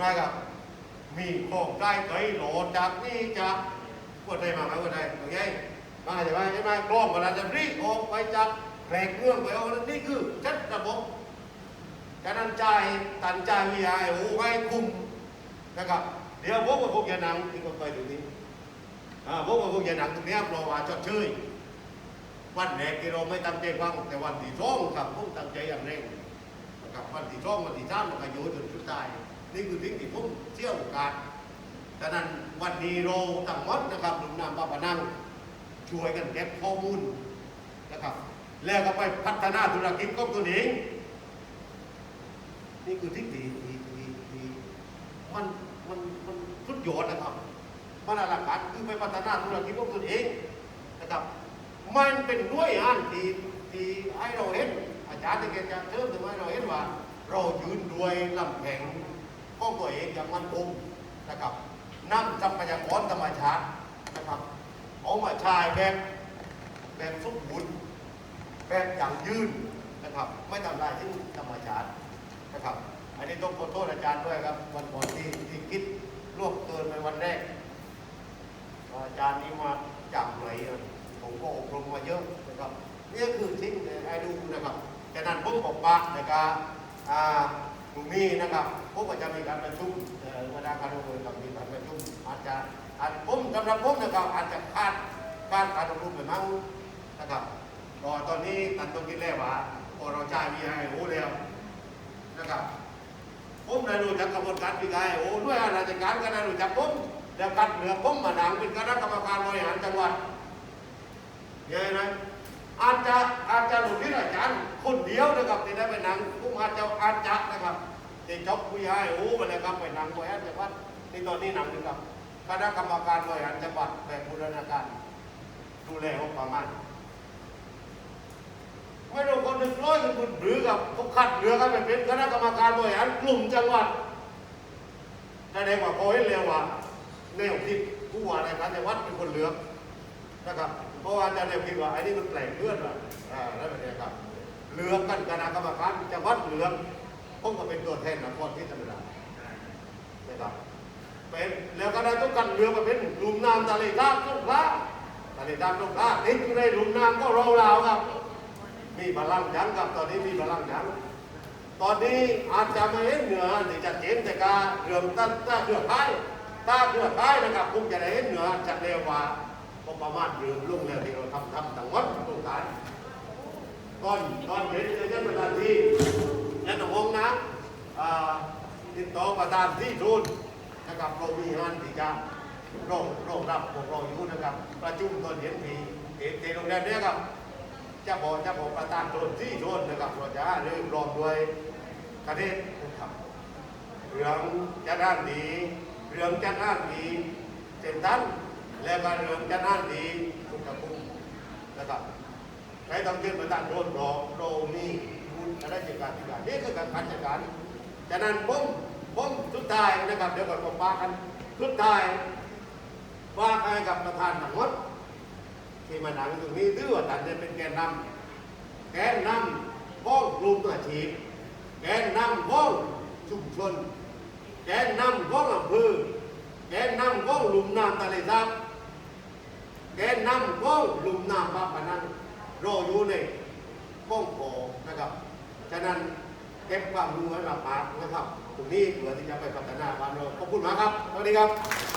ไหมครับ มีโครงใกล้ไกลโหลดจากนี่จากคนใดมาไหมคนใดโอเคมาใช่ไหมใช่ไหมกล้องเวลาจะรีออกไปจากแผลเครื่องไปเอานี่คือชัดระบบฉะนั้นจ่ายตันจ่ายวีไอโอ้ไว้คุมนะครับเดี๋ยวผมกับพวกยานังที่ก็ไปตรงนี้อ่าผมกับพวกยานังตรงนี้เราว่าชดเชยวันแรกที่เราไม่ตั้งใจฟังแต่วันที่สองครับผมตั้งใจอย่างเร่งนะครับวันที่ช่องวันที่ท่านมันก็อยู่จนสุดท้าย นี่คือสิ่งที่ผมเชี่ยวกาสดังนั้นวันนี้เราทั้งหมดนะครับหนุ่มนามปาปานังช่วยกันเก็บข้อมูลนะครับ แล้วก็ไปพัฒนาธุรกิจของตัวเอง นี่คือสิ่งที่ที่ที่ที่มันมันมันสุดยอดนะครับมันอลังการคือไปพัฒนาธุรกิจของตัวเองนะครับมันเป็นด้วยอันที่ที่ให้เราเห็นอาจารย์ที่แกจะเชิญถึงให้เราเห็นว่า เรายืนด้วยลำแข็ง ของตัวเองอย่างมันคงนะครับนำทรัพยากรธรรมชาตินะครับเอามาใช้แบบแบบสมบูรณ์แบบอย่างยืนนะครับ ไม่ทำลายที่ธรรมชาตินะครับ อันนี้ต้องขอโทษอาจารย์ด้วยครับ วันก่อนที่ที่คิดลวงเกินไปวันแรกอาจารย์นี้มาจากไหนผมก็อบรมมาเยอะนะครับนี่คือทิ้งให้ดูนะครับฉะนั้นผมบอกว่าในการอ่า ตรงนี้นะครับผมก็จะมีการประชุมเอ่อเวลาการอบรมกับมีการประชุมอาจจะอาจผมสำหรับผมนะครับอาจจะคาดการการอบรมไปมั้งนะครับรอตอนนี้ตันต้องคิดแล้วว่าพอเราใช้มีให้โอ้แล้วนะครับผมได้รู้จักกระบวนการพิจารณาโอ้ด้วยราชการก็ได้รู้จักผมแล้วกัดเหลือผมมาดังเป็นคณะกรรมการบริหารจังหวัดยังไงนะ อาจจะอาจจะหลุดที่อาจารย์คนเดียวนะครับที่ได้ไปนั่งผมอาจจะอาจจะนะครับที่จบวิทยาโอ้ไปเลยครับไปนั่งบริหารจังหวัดที่ตอนนี้นั่งอยู่กับคณะกรรมการบริหารจังหวัดแบบบูรณาการดูแลงบประมาณไม่ต้คนหนึ่งร้อยคนหรือกับเขาคัดเหลือกันไปเป็นคณะกรรมการบริหารกลุ่มจังหวัดแสดงว่าพอเห็นเร็วว่าแนวคิดผู้ว่าในการจังหวัดเป็นคนเหลือกนะครับ เพราะว่าอาจารย์แนวคิดว่าไอ้นี่มันแปลกเพื่อนว่ะอ่าแล้วแบบนี้ครับเหลือกกันคณะกรรมการจังหวัดเหลือกผมก็เป็นตัวแทนนครที่ธรรมดานะครับเป็นแล้วก็ได้ต้องกันเหลือมาเป็นหลุมน้ำทะเลด้านสงขลาทะเลด้านสงขลาติดอยู่ในหลุมน้ำก็เราเราครับ มีพลังยังครับตอนนี้มีพลังยังตอนนี้อาจจะไม่เห็นเหนือที่จะเห็นแต่การเรื่องตั้งตั้งเรือข่ายถ้าเรือข่ายนะครับคงจะได้เห็นเหนือจะเร็วกว่า ก็ประมาณยืมลุ่งแล้วที่เราทำทำต่างวัดตรงกลางตอนตอนเห็นจะยังเป็นนาทียันหงนะอ่าติดต่อประธานที่ทุนนะครับเรามีงานที่จะรองรองรับพวกเราอยู่นะครับ ประชุมตอนเย็นที่ที่โรงแรมเนี้ครับจะบอกจะบอกประธานโดนที่โดนนะครับเราจะเริ่มรอมด้วยประเทศนะครับเรื่องจะด้านดีเรื่องจะด้านดีเช่นนั้น แล้วก็เรืองจะด้านดีคุณกระพุ้งนะครับใครต้องยื่นประธานโดนรอโรมีคุณอะไรจัดการที่การนี่คือการพัฒนาการฉะนั้นผมผมสุดท้ายนะครับเดี๋ยวก่อนผมปากันสุดท้ายว่าให้กับประธานทั้งหมดที่มาหนังตรงนี้ถือว่าท่นจะเป็นแกนนำแกนนำของกลุ่มอาชีพแกนนำของชุมชนแกนนำของอำเภอแกนนำของหลุมน้ำทะเลซับ แกนนำของลุมน้ำปาปะนังรออยู่ในก้องโอนะครับฉะนั้นเก็บความรู้ไว้มากนะครับตรงนี้เพื่อที่จะไปพัฒนาบ้านเราขอบคุณมากครับสวัสดีครับ